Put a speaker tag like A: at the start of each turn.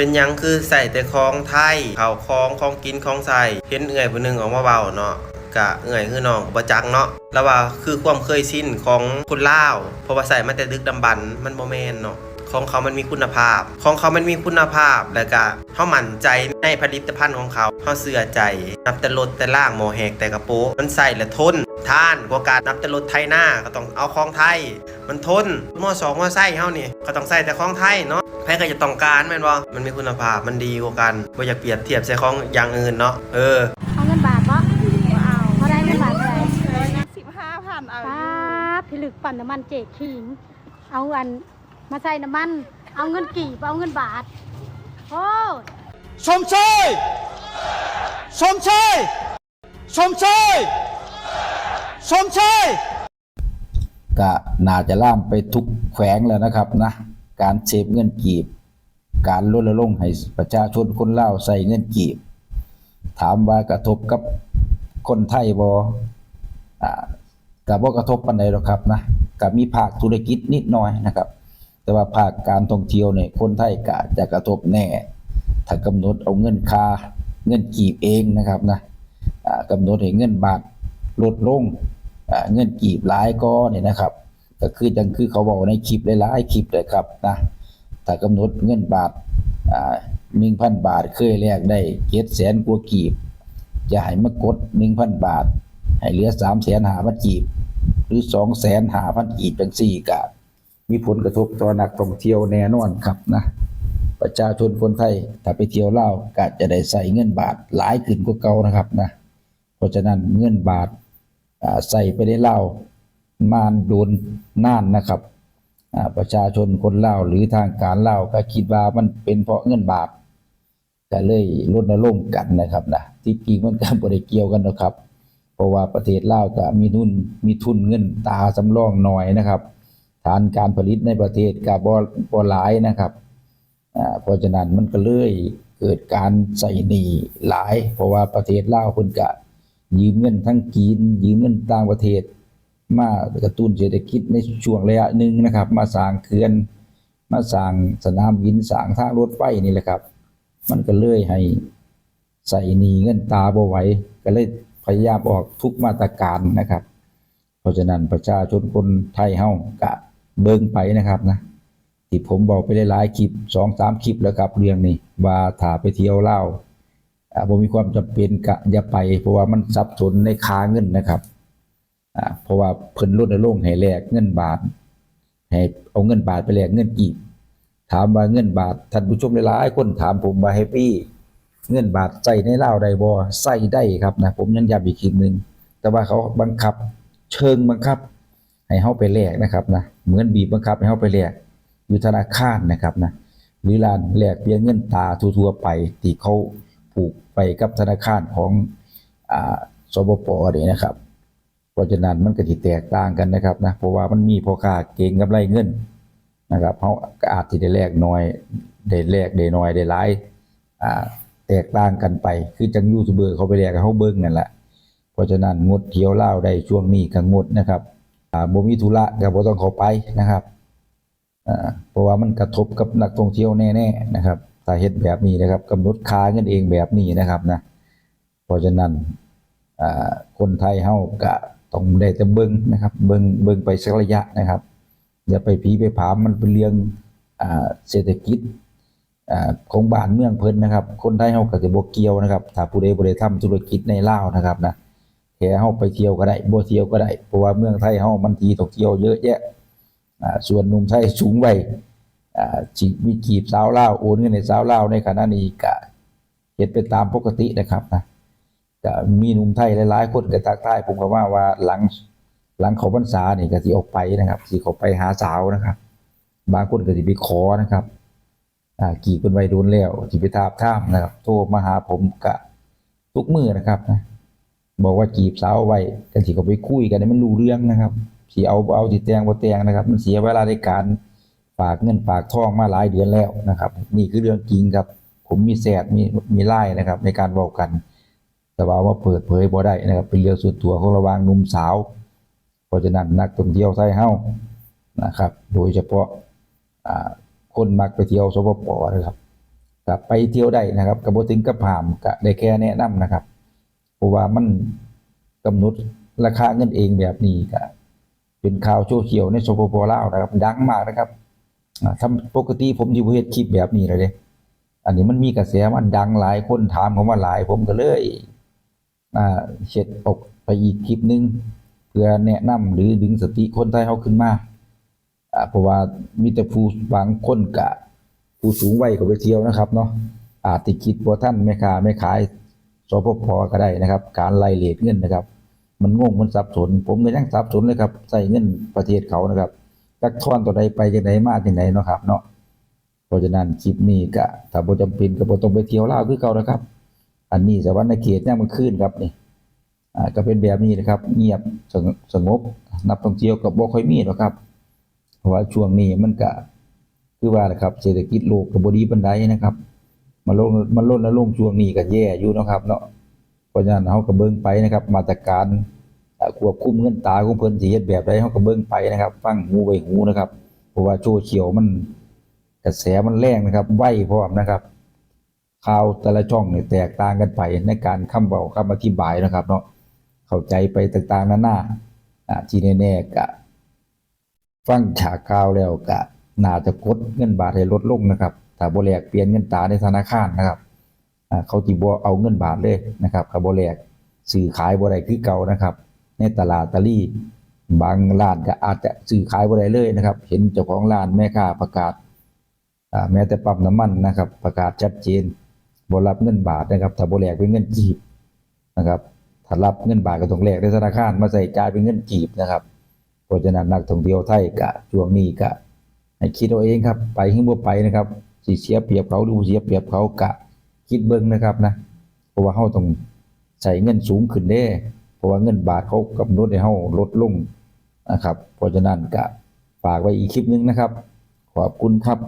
A: เป็นยังคือใส่แต่ของไทยข่าวของของกินของใส่เห็นเอื่อยผู้หนึงออกมาเบาเนาะกะเอื่อยคือน้องประจักเนาะแล้วว่าคือความเคยชินของคนลาวเพราะว่าใส่มาแต่ดึกดำบรรพ์มันบ่แม่นเนาะ ของเขามันมีคุณภาพ ของเขามันมีคุณภาพแล้วก็เฮามั่นใจในผลิตภัณฑ์ของเขาเฮาเชื่อใจ นับแต่รถแต่ล่างหมอแหกแต่กระโปะมันใส่และทนท่านกว่าการนับแต่รถไทยหน้าก็ต้องเอาของไทย มันทนมอสองมอไส้เฮานี่ก็ต้องใส่แต่ของไทยเนาะใครก็จะต้องการแม่นบ่มันมีคุณภาพมันดีกว่ากันบ่อยากเปรียบเทียบใส่ของอย่างอื่นเนาะเออ
B: เอาเงินบาทปะเอาเท่าไรเงินบาทเท่าไร
C: สิบห้าพันเอา
B: ป้าบพิลึกปั่นน้ำมันเจกขิงเอาอัน มาใส่น้ำมัน เอาเงินกี่เอาเงินบาทโอ้
D: ชมเชยชมเชยชมเชยชมเชยก็น่าจะล่ามไปทุกแขวงแล้วนะครับนะ การเซฟเงินกีบ การลดละลงให้ประชาชนคนลาวใส่เงินกีบ ถามว่ากระทบกับคนไทยบ่อ่าก็บ่กระทบปานใดหรอกครับนะก็มีภาคธุรกิจนิดหน่อยนะครับ แต่ว่าภาคการท่องเที่ยวเนี่ยคนไทยก็จะกระทบแน่ ถ้ากำหนดเอาเงินคาเงินกีบเองนะครับนะอ่ากำหนดให้เงินบาทลดลงเงินกีบหลายก็เนี่ยนะครับ ก็คือจังคือเขาบอกในคลิปหลายๆคลิปเลยครับนะถ้ากำหนดเงินบาทหนึ่งพันบาทเคยแลกได้เจ็ดแสนกว่ากีบ จะให้มากดหนึ่งพันบาท ให้เหลือสามแสนหาพันกีบ หรือสองแสนหาพันกีบเป็นสี่กะ มีผลกระทบต่อนักท่องเที่ยวแน่นอนครับนะประชาชนคนไทยถ้าไปเที่ยวเลาวก็จะได้ใส่เงินบาทหลายขึ้นกว่าเก่านะครับนะเพราะฉะนั้นเงินบาทอ่าใส่ไปในลาวมานโดนน่านนะครับอ่าประชาชนคนเลาวหรือทางการเลาวก็คิดว่ามันเป็นเพราะเงินบาทก็เลยรณรงค์กันนะครับนะที่จริงมันก็บ่ได้เกี่ยวกันหรอกครับ เพราะว่าประเทศลาวก็มีทุนมีทุนเงินตาสำรองน้อยนะครับ ฐานการผลิตในประเทศก็บ่บ่หลายนะครับเพราะฉะนั้นมันก็เลยเกิดการใส่หนี้หลาย เพราะว่าประเทศลาวเพิ่นก็ยืมเงินทั้งจีนยืมเงินต่างประเทศ มากระตุ้นเศรษฐกิจในช่วงระยะหนึ่งนะครับ มาสร้างเขื่อนมาสร้างสนามบินสร้างทางรถไฟนี่แหละครับ มันก็เลยให้ใส่หนี้เงินตาบ่ไหวก็เลยพยายามออกทุกมาตรการนะครับ เพราะฉะนั้นประชาชนคนไทยเฮาก็ เบิ่งไปนะครับนะที่ผมบอกไปหลายๆคลิปสองสามคลิปแล้วครับเรื่องนี้ว่าถ้าไปเที่ยวเล่าผมมีความจำเป็นกะอย่าไป เพราะว่ามันสับสนในค้าเงินนะครับเพราะว่าเพิ่นลดลงค์ให้แลกเงินบาทให้เอาเงินบาทไปแลกเงินกีบถามว่าเงินบาทท่านผู้ชมหลายๆคนถามผมว่าแฮปปี้เงินบาทใส่ในเลาได้บ่ใส่ได้ครับนะผมยังย้ำอีกคลิปหนึ่งแต่ว่าเขาบังคับ เชิงบังคับ ให้เฮาไปแลกนะครับนะเหมือนบีบบังคับให้เฮาไปแลกอยู่ธนาคารนะครับนะหรือร้านแลกเปลี่ยนเงินตาทั่วๆไปที่เขาผูกไปกับธนาคารของอ่าสบปนี่นะครับเพราะฉะนั้นมันก็สิแตกต่างกันนะครับนะเพราะว่ามันมีพ่อค้าเก่งกับไรเงินนะครับเขาก็อาจจะได้แลกน้อยได้แลกได้น้อยได้หลายอ่าแตกต่างกันไป คือจังยูทูบเบอร์เขาไปแลกเขาเบิ่งนั่นแหละเพราะฉะนั้นงดเที่ยวเล้าได้ช่วงนี้ก็งดนะครับ บ่มีธุระก็บ่ต้องเข้าไปนะครับเพราะว่ามันกระทบกับนักท่องเที่ยวแน่ๆนะครับถ้าเฮ็ดแบบนี้นะครับกำหนดค่าเงินเองแบบนี้นะครับนะเพราะฉะนั้นคนไทยเฮาก็ต้องได้แต่เบิ่งนะครับ เบิ่งเบิ่งไปสักระยะนะครับอย่าไปผีไปผามมันเป็นเรื่องอ่าเศรษฐกิจอ่าของบ้านเมืองเพิ่นนะครับ คนไทยเฮาก็สิบ่เกี่ยวนะครับ ถ้าผู้ใดบ่ได้ทำธุรกิจในลาวนะครับนะ แค่เฮาไปเที่ยวก็ได้บ่เที่ยวก็ได้เพราะว่าเมืองไทยเฮามันที่ท่องเที่ยวเยอะแยะส่วนหนุ่มไทยสูงวัยอ่าจีมีจีบสาวเล่าโอนเงินในสาวเล่าในขณะนี้ก็เฮ็ดไปตามปกตินะครับนะก็มีหนุ่มไทยหลายๆคนก็ทักทายผมก็ว่าว่าหลังหลังเขาพรรษาเนี่ยก็สิออกไปนะครับสิเขาไปหาสาวนะครับ บางคนก็สิไปขอนะครับอ่ากี่เป็นวัยรุ่นแล้วสิไปทาบท่ามนะครับ โทรมาหาผมก็ทุกมือนะครับนะ บอกว่าจีบสาวไว้กันสิเขาไปคุยกันให้มันรู้เรื่องนะครับสิเอาเอาสิแตงบ่แตงนะครับ มันเสียเวลาในการฝากเงินฝากทองมาหลายเดือนแล้วนะครับ นี่คือเรื่องจริงครับ ผมมีแซดมีมีไล่นะครับ ในการเว้ากัน แต่ว่าว่าเปิดเผยบ่ได้นะครับ เป็นเรื่องส่วนตัวของระวางหนุ่มสาว เพราะฉะนั้นนักท่องเที่ยวไทยเฮานะครับ โดยเฉพาะอ่าคนมักไปเที่ยวสปปนะครับไปเที่ยวได้นะครับก็บ่ถึงกับห้ามก็ได้แค่แนะนำนะครับ เพราะว่ามันกำหนดราคาเงินเองแบบนี้ก็เป็นข่าวโซเชียลในสปปลาวนะครับ ดังมากนะครับอ่าปกติผมสิบ่เฮ็ดคลิปแบบนี้เลยเด้อันนี้มันมีกระแสมันดังหลายคนถามผมว่าหลายผมก็เลยอ่าเช็ดออกไปอีกคลิปหนึง เพื่อแนะนำหรือดึงสติคนไทยเฮาขึ้นมาเพราะว่ามีแต่ผู้บางคนกะผู้สูงวัยก็ไปเที่ยวนะครับเนาะอาจติคิดบ่าท่านแม่ค้าแม่ขาย สปพก็ได้นะครับ การไล่เลทเงินนะครับ มันงงมันสับสน ผมก็ยังสับสนเลยครับใส่เงินประเทศเขานะครับจักทอนตัวใดไปจังไดมาจังไดเนาะครับเนาะเพราะฉะนั้นคลิปนี้ก็ถ้าบ่จำเป็นก็บ่ต้องไปเที่ยวล่าคือเก่านะครับ อันนี้สวรรค์เขตยามมื้อคืนครับนี่อ่าก็เป็นแบบนี้นะครับ เงียบสงสงบ นักท่องเที่ยวก็บ่ค่อยมีหรอกครับ เพราะว่าช่วงนี้มันก็คือว่านะครับ เศรษฐกิจโลกก็บ่ดีปานใดนะครับ มันลงมันลดแล้วลงช่วงนี้ก็แย่อยู่นะครับ เนาะเพราะฉะนั้นเฮาก็เบิ่งไปนะครับ มาตรการควบคุมเงินตราของเพิ่นสิเฮ็ดแบบใดเฮาก็เบิ่งไปนะครับ ฟังหูไว้หูนะครับเพราะว่าโซเชียลมันกระแสมันแรงนะครับไหวพร้อมนะครับข่าวแต่ละช่องเนี่ยแตกต่างกันไปในการคำเบาคำอธิบายนะครับ เนาะเข้าใจไปต่างๆนานาอ่าที่แน่ๆกะฟังฉากข่าวแล้วกะน่าจะกดเงินบาทให้ลดลงนะครับ ถ้าบ่แลกเปลี่ยนเงินตราในธนาคารนะครับเขาสิบ่เอาเงินบาทเลยนะครับถ้าบ่แลกซื้อขายบ่ได้คือเก่านะครับ ในตลาดตะลี่บางร้านก็อาจจะซื้อขายบ่ได้เลยนะครับ เห็นเจ้าของร้านแม่ค้าประกาศแม้แต่ปั๊มน้ำมันนะครับ ประกาศชัดเจนบรับเงินบาทนะครับ ถ้าบ่แลกเป็นเงินกีบนะครับถ้ารับเงินบาทก็ต้องแลกในธนาคารมาใส่จ่ายเป็นเงินกีบนะครับเพราะฉะนั้นนักท่องเที่ยวไทยกะช่วงนี้กะให้คิดเอาเองครับ ไปหรือบ่ไปนะครับ สิเสียเปรียบเขาหรือบ่เสียเปรียบเขากะคิดเบิ้งนะครับนะ เพราะว่าเฮาต้องใส่เงินสูงขึ้นได้ เพราะว่าเงินบาทเขากำหนดให้เฮาลดลงนะครับ เพราะฉะนั้นกะฝากไว้อีกคลิปหนึงนะครับ ขอบคุณครับ